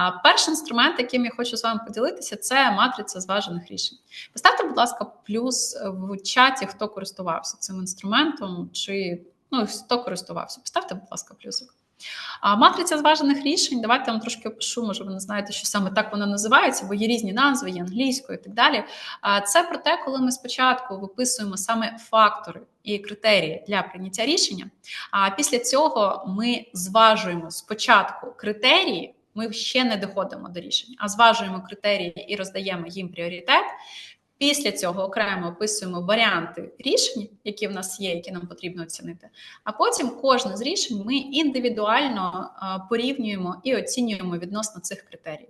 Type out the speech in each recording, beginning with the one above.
А перший інструмент, яким я хочу з вами поділитися, це матриця зважених рішень. Поставте, будь ласка, плюс в чаті, хто користувався цим інструментом, чи ну хто користувався. Поставте, будь ласка, плюсик. А матриця зважених рішень, давайте я вам трошки опишу, може, ви не знаєте, що саме так вона називається, бо є різні назви, є англійською і так далі. Це про те, коли ми спочатку виписуємо саме фактори і критерії для прийняття рішення. А після цього ми зважуємо спочатку критерії. Ми ще не доходимо до рішення, а зважуємо критерії і роздаємо їм пріоритет. Після цього окремо описуємо варіанти рішень, які в нас є, які нам потрібно оцінити. А потім кожне з рішень ми індивідуально порівнюємо і оцінюємо відносно цих критерій.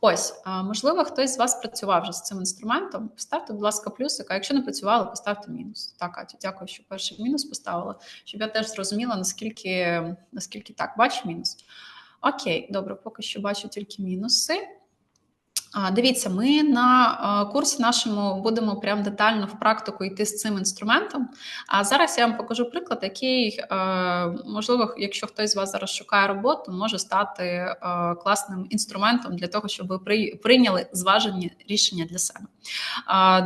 Ось, можливо, хтось з вас працював вже з цим інструментом. Поставте, будь ласка, плюсик, а якщо не працювали, поставте мінус. Так, Катю, дякую, що перший мінус поставила, щоб я теж зрозуміла, наскільки наскільки так, бачу мінус. Окей, добре, поки що бачу тільки мінуси. Дивіться, ми на курсі нашому будемо прям детально в практику йти з цим інструментом. А зараз я вам покажу приклад, який можливо, якщо хтось з вас зараз шукає роботу, може стати класним інструментом для того, щоб ви прийняли зважені рішення для себе.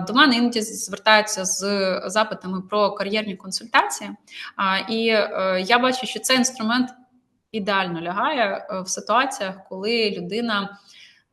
До мене іноді звертаються з запитами про кар'єрні консультації, і е, я бачу, що цей інструмент ідеально лягає е, в ситуаціях, коли людина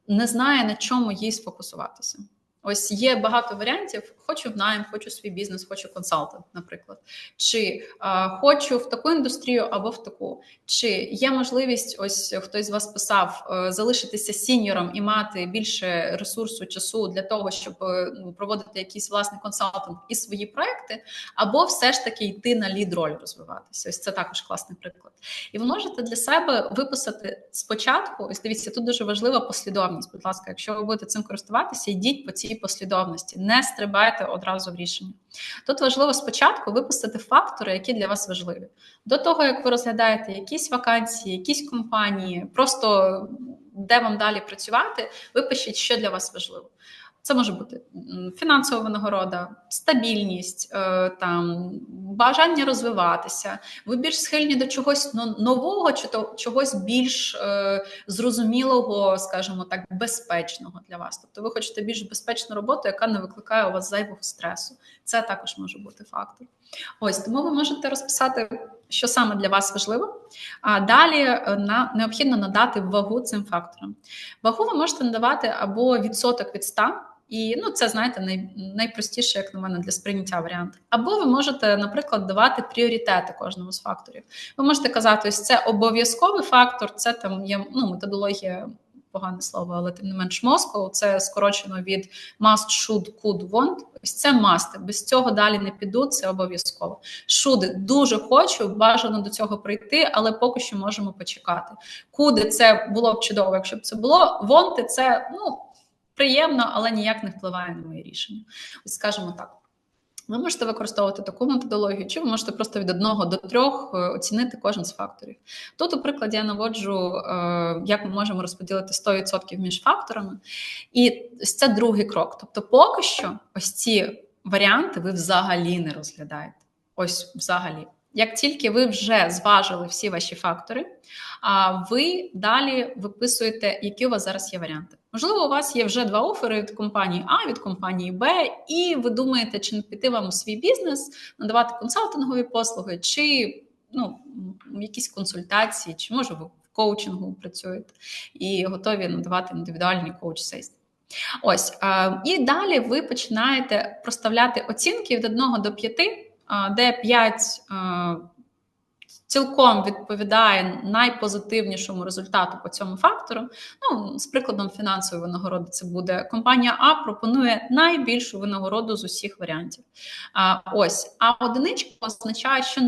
не знає на чому їй сфокусуватися. Ось є багато варіантів: хочу в найм, хочу свій бізнес, хочу консалтинг, наприклад, чи а, хочу в таку індустрію або в таку. Чи є можливість, ось хтось з вас писав, е, залишитися сіньором і мати більше ресурсу, часу для того, щоб е, ну, проводити якийсь власний консалтинг і свої проекти, або все ж таки йти на лід роль розвиватися. Ось це також класний приклад. І ви можете для себе виписати спочатку. Ось дивіться, тут дуже важлива послідовність. Будь ласка, якщо ви будете цим користуватися, йдіть по цій послідовності, не стрибайте одразу в рішення. Тут важливо спочатку виписати фактори, які для вас важливі. До того, як ви розглядаєте якісь вакансії, якісь компанії, просто де вам далі працювати, випишіть, що для вас важливо. Це може бути фінансова винагорода, стабільність, е, там бажання розвиватися. Ви більш схильні до чогось нового, чи то чогось більш е, зрозумілого, скажімо так, безпечного для вас. Тобто, ви хочете більш безпечну роботу, яка не викликає у вас зайвого стресу. Це також може бути фактор. Ось тому ви можете розписати, що саме для вас важливо. А далі е, на необхідно надати вагу цим факторам. Вагу ви можете надавати або відсоток від 100, і ну, це знаєте, най, найпростіше, як на мене, для сприйняття варіант. Або ви можете, наприклад, давати пріоритети кожному з факторів. Ви можете казати, ось це обов'язковий фактор, це там є ну, методологія. Погане слово, але тим не менш Moscow, це скорочено від must, should, could, want. Ось це must. Без цього далі не піду, це обов'язково. Should дуже хочу, бажано до цього прийти, але поки що можемо почекати. Куди це було б чудово, якщо б це було. Want – це ну приємно, але ніяк не впливає на моє рішення. Ось скажімо так. Ви можете використовувати таку методологію, чи ви можете просто від одного до трьох е, оцінити кожен з факторів. Тут, у прикладі, я наводжу, е, як ми можемо розподілити 100% між факторами, і ось це другий крок. Тобто, поки що, ось ці варіанти ви взагалі не розглядаєте. Ось взагалі. Як тільки ви вже зважили всі ваші фактори, ви далі виписуєте, які у вас зараз є варіанти. Можливо, у вас є вже два офери від компанії А, від компанії Б, і ви думаєте, чи не піти вам у свій бізнес, надавати консалтингові послуги, чи ну, якісь консультації, чи може ви в коучингу працюєте і готові надавати індивідуальні коуч-сейс. Ось і далі ви починаєте проставляти оцінки від 1 до 5, де 5 цілком відповідає найпозитивнішому результату по цьому фактору. Ну, з прикладом фінансової винагороди, це буде компанія А пропонує найбільшу винагороду з усіх варіантів. Ось, а одиничка означає, що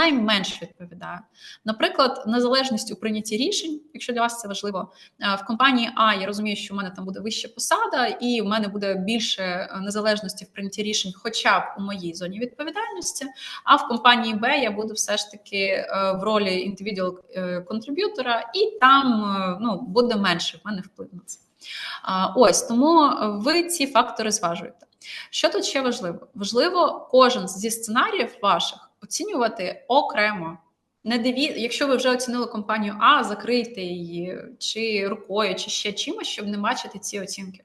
найменш відповідає. Наприклад, незалежність у прийнятті рішень, якщо для вас це важливо, е, в компанії А я розумію, що в мене там буде вища посада, і в мене буде більше е, незалежності в прийнятті рішень, хоча б у моїй зоні відповідальності. А в компанії Б я буду все ж таки е, в ролі індивідуал контриб'ютора, і там ну, буде менше в мене вплив на це. Ось тому ви ці фактори зважуєте. Що тут ще важливо? Важливо, кожен зі сценаріїв ваших оцінювати окремо. Не диві... Якщо ви вже оцінили компанію А, закрийте її чи рукою, чи ще чимось, щоб не бачити ці оцінки.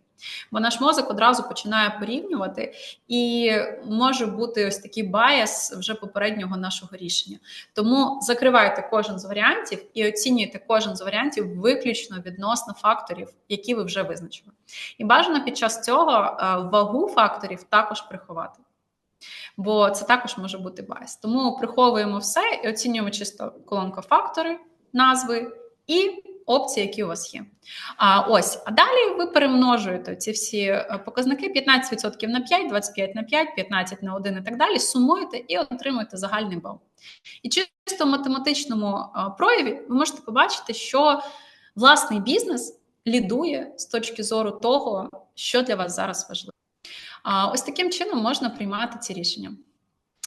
Бо наш мозок одразу починає порівнювати, і може бути ось такий баяс вже попереднього нашого рішення. Тому закривайте кожен з варіантів і оцінюйте кожен з варіантів виключно відносно факторів, які ви вже визначили. І бажано під час цього е, вагу факторів також приховати. Бо це також може бути байс. Тому приховуємо все і оцінюємо чисто колонка фактори, назви і опції, які у вас є. А ось, а далі ви перемножуєте ці всі е, показники: 15% на 5, 25 на 5, 15 на 1 і так далі. Сумуєте і отримуєте загальний бал. І чисто в математичному е, прояві ви можете побачити, що власний бізнес лідує з точки зору того, що для вас зараз важливо. Ось таким чином можна приймати ці рішення.